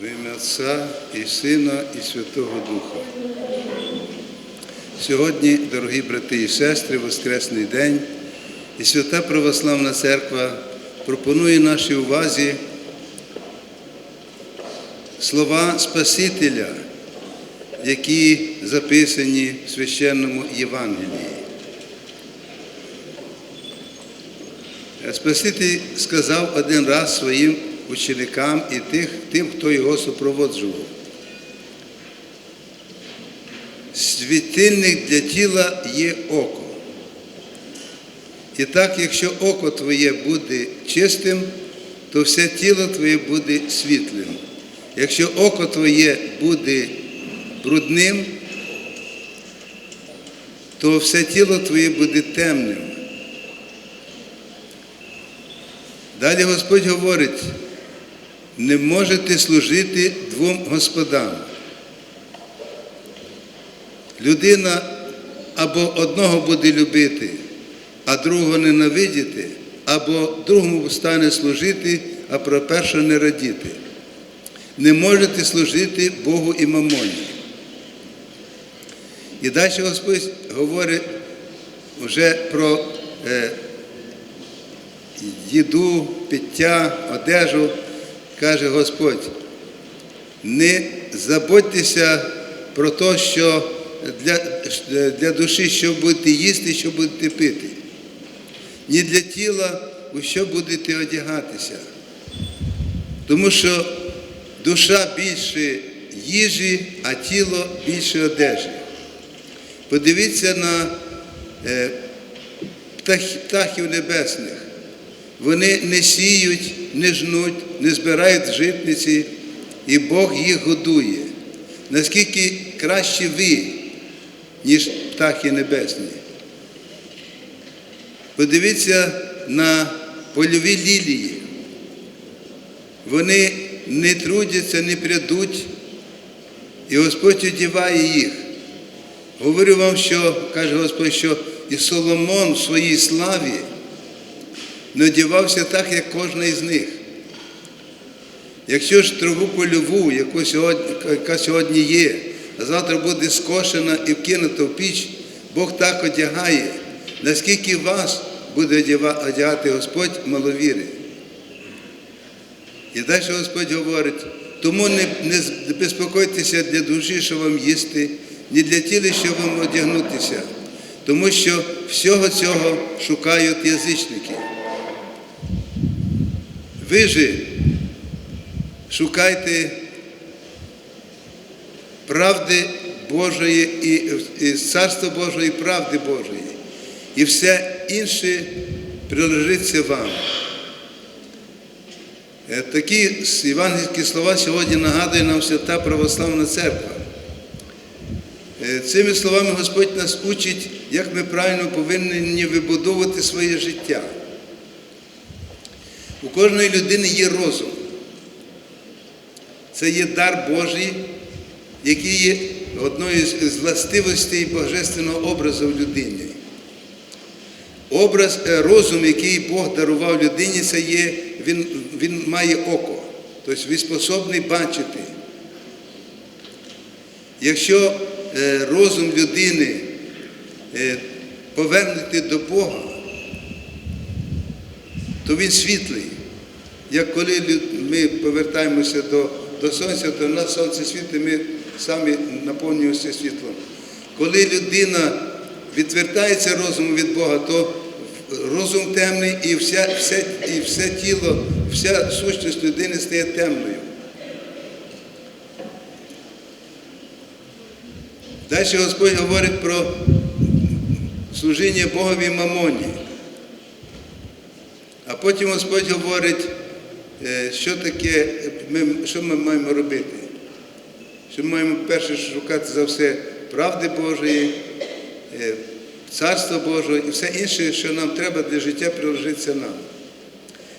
В ім'я Отця і Сина, і Святого Духа. Сьогодні, дорогі брати і сестри, Воскресний день, і Свята Православна Церква пропонує нашій увазі слова Спасителя, які записані в священному Євангелії. Спаситель сказав один раз своїм ученикам і тих, тим, хто його супроводжував. Світильник для тіла є око. І так, якщо око твоє буде чистим, то все тіло твоє буде світлим. Якщо око твоє буде брудним, то все тіло твоє буде темним. Далі Господь говорить, не можете служити двом господам. Людина або одного буде любити, а другого ненавидіти, або другому стане служити, а про першого не радіти. Не можете служити Богу і мамоні. І далі Господь говорить вже про е, їду, пиття, одежу, каже Господь, не заботьтеся про те, що для, для душі, що будете їсти, що будете пити. Ні для тіла, у що будете одягатися. Тому що душа більше їжі, а тіло більше одежі. Подивіться на е, птахів небесних. Вони не сіють, не жнуть, не збирають житниці, і Бог їх годує. Наскільки краще ви, ніж птахи небесні. Подивіться на польові лілії. Вони не трудяться, не прядуть, і Господь одіває їх. Говорю вам, що, каже Господь, що і Соломон в своїй славі не одягався так, як кожна із них. Якщо ж траву польову, яку сьогодні, яка сьогодні є, а завтра буде скошена і вкинута в піч, Бог так одягає, наскільки вас буде одягати Господь маловіри. І далі Господь говорить, тому не, не безпокойтеся для душі, що вам їсти, ні для тіла, що вам одягнутися, тому що всього цього шукають язичники. Ви же шукайте правди Божої і, і Царства Божого і правди Божої. І все інше прилежиться вам. Е, Такі євангельські слова сьогодні нагадує нам Свята Православна Церква. Е, Цими словами Господь нас учить, як ми правильно повинні вибудовувати своє життя. У кожної людини є розум. Це є дар Божий, який є одною з властивостей Божественного образу в людині. Образ, розум, який Бог дарував людині, це є, він, він має око, тобто він способний бачити. Якщо розум людини повернути до Бога, то він світлий. Як коли ми повертаємося до до сонця, то на сонце світить, ми самі наповнюємося світлом. Коли людина відвертається розуму від Бога, то розум темний і вся, все, і все тіло, вся сущність людини стає темною. Далі Господь говорить про служіння Богові мамоні. А потім Господь говорить, що таке, ми, що ми маємо робити? Що ми маємо перше шукати за все правди Божої, Царства Божого і все інше, що нам треба для життя приложиться нам.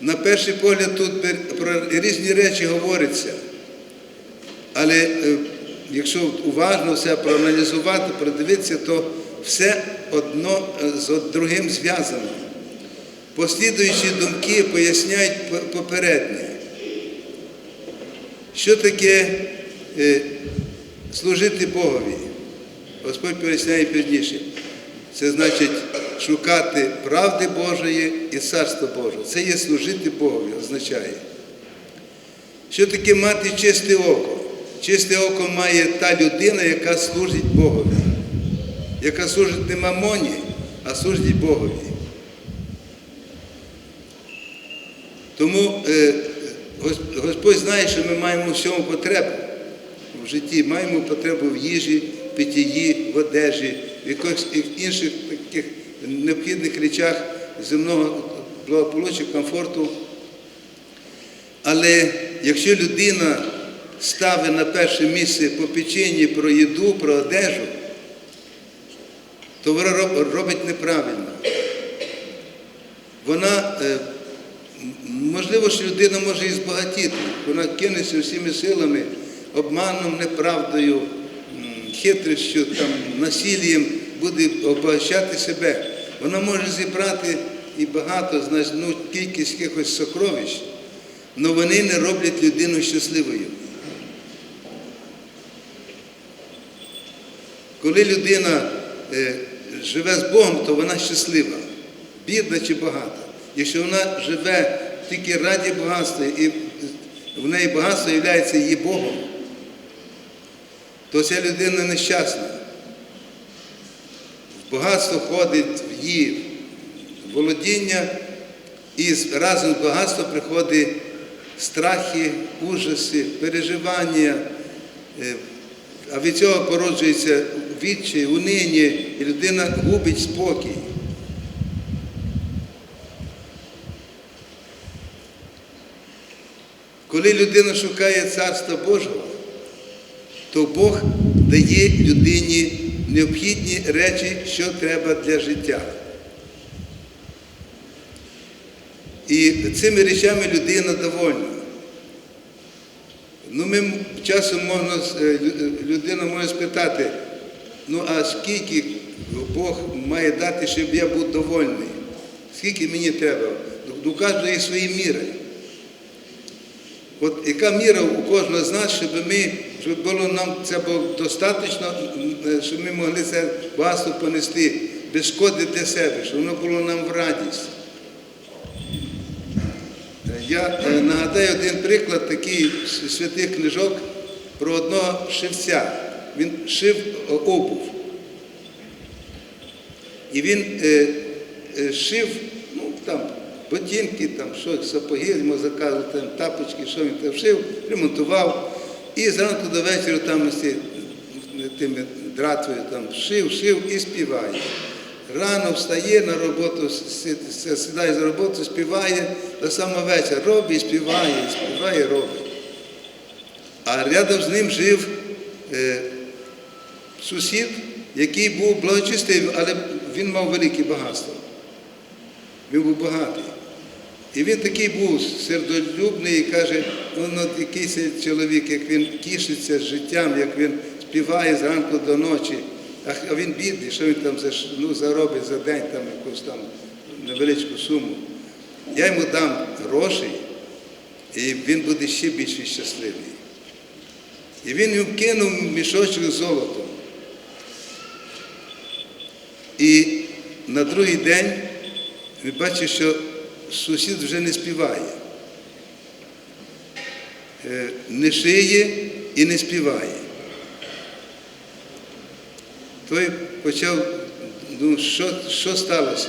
На перший погляд тут про різні речі говориться, але якщо уважно все проаналізувати, продивитися, то все одно з другим зв'язано. Послідуючі думки поясняють попереднє, Що таке е, служити Богові? Господь поясняє пізніше. Це значить шукати правди Божої і Царства Божого. Це є служити Богові, означає. Що таке мати чисте око? Чисте око має та людина, яка служить Богові, яка служить не мамоні, а служить Богові. Тому е, Господь знає, що ми маємо всьому потребу в житті, маємо потребу в їжі, в питтї, в одежі, в якихось інших таких необхідних речах земного благополуччя, комфорту. Але якщо людина ставить на перше місце попечення про їду, про одежу, то вона робить неправильно. Вона, е, можливо, що людина може і збагатіти, вона кинеться всіми силами, обманом, неправдою, хитрістю, там, насиллям буде обагащати себе. Вона може зібрати і багато, значить, ну, кількість якихось сокровищ, але вони не роблять людину щасливою. Коли людина е, живе з Богом, то вона щаслива, бідна чи багата. Якщо вона живе тільки раді багатства, і в неї багатство є її Богом, то ця людина нещасна. В багатство ходить в її володіння, і разом з багатством приходить страхи, ужаси, переживання. е, а від цього породжується відчай, унині, і людина губить спокій. Коли людина шукає Царства Божого, то Бог дає людині необхідні речі, що треба для життя. І цими речами людина довольна. Ну, ми часом можна, е, людина може спитати, ну а скільки Бог має дати, щоб я був довольний? Скільки мені треба? До кожної свої міри. От яка міра у кожного з нас, щоб ми, щоб було нам це було достатньо, е, щоб ми могли це багатство понести без шкоди для себе, щоб воно було нам в радість. Я е, нагадаю один приклад такий святих книжок про одного шивця. Він шив е, обув. І він е, е, шив, ну там, ботинки, там, що, сапоги, заказували, там, тапочки, що він там шив, ремонтував. І зранку до вечора там ці, тими дратвою там шив, шив і співає. Рано встає на роботу, сідає за роботу, співає до самого вечора. Робить, співає, співає, робить. А рядом з ним жив е, сусід, який був благочестивий, але він мав велике багатство. Він був багатий. І він такий був сердолюбний і каже, ну, якийсь чоловік, як він тішиться життям, як він співає зранку до ночі, а він бідний, що він там ну, заробить за день там якусь там невеличку суму. Я йому дам грошей, і він буде ще більше щасливий. І він йому кинув мішочок з золотом. І на другий день він бачить, що сусід вже не співає. Е, Не шиє і не співає. Той почав, ну, що, що сталося?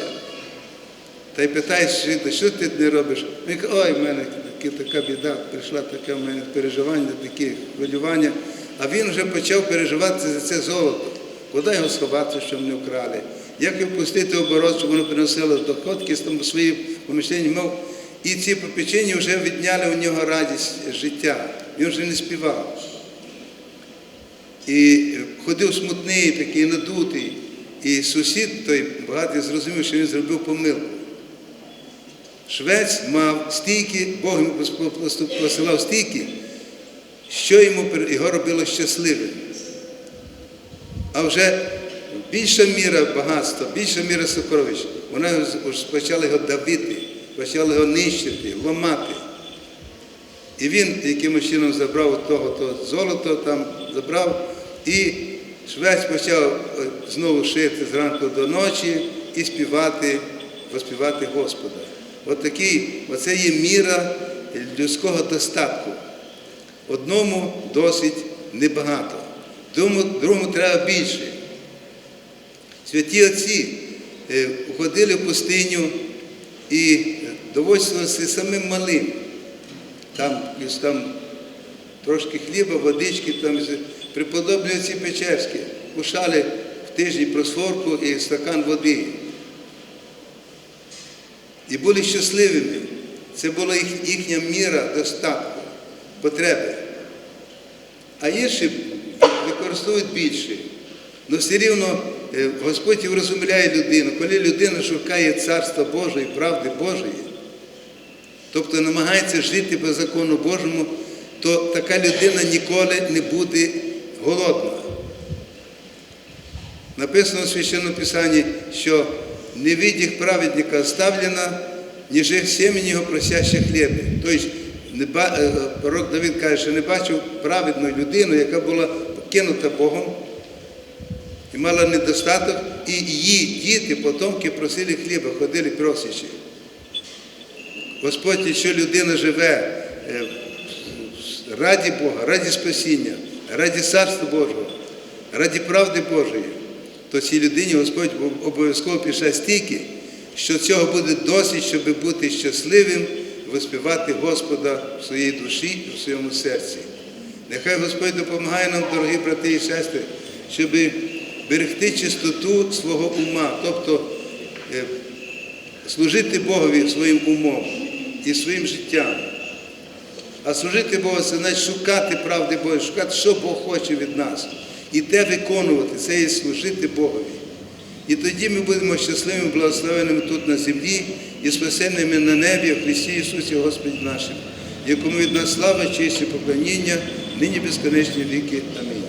Та й питає що ти не робиш? Він каже, ой, в мене така біда, прийшла таке в мене переживання, такі хвилювання. А він вже почав переживати за це золото. Куди його сховати, щоб не вкрали? Як його пустити в оборот, щоб воно приносило доходки свої поміщення, мов. І ці попечення вже відняли у нього радість життя. Він вже не співав. І ходив смутний, такий надутий. І сусід той багатий зрозумів, що він зробив помилку. Швець мав стійки, Бог йому посилав стійки, що йому його робило щасливим. А вже більша міра багатства, більша міра сокровищ, уж почала його давити, почала його нищити, ламати. І він якимось чином забрав того то золото, там забрав, і швець почав е, знову шити зранку до ночі і співати, воспівати Господа. От оце є міра людського достатку. Одному досить небагато, другому, другому треба більше. Святі отці е, уходили в пустиню і доводилося самим малим. Там, там трошки хліба, водички, там преподобні отці Печерські кушали в тиждень просфорку і стакан води. І були щасливими. Це була їх, їхня міра достатку, потреби. А інші використовують більше. Але все рівно Господь розуміляє людину, коли людина шукає Царства Божого і правди Божої, тобто намагається жити по закону Божому, то така людина ніколи не буде голодна. Написано в Священному Писанні, що не видіх праведника оставлена, ніже семені його просяще хліби. Тобто е, пророк Давид каже, що не бачив праведну людину, яка була покинута Богом і мала недостаток, і її діти, потомки просили хліба, ходили просячи. Господь, якщо людина живе е, раді Бога, раді спасіння, раді Царства Божого, раді правди Божої, то цій людині Господь обов'язково пише стільки, що цього буде досить, щоб бути щасливим, виспівати Господа в своїй душі і в своєму серці. Нехай Господь допомагає нам, дорогі брати і сестри, щоб берегти чистоту свого ума, тобто е, служити Богові своїм умом і своїм життям. А служити Богу це значить шукати правди Божої, шукати, що Бог хоче від нас. І те виконувати, це є служити Богові. І тоді ми будемо щасливими, благословеними тут на землі і спасенними на небі в Христі Ісусі Господі нашим, якому від нас слава, честь і поклоніння, нині безконечні віки. Амінь.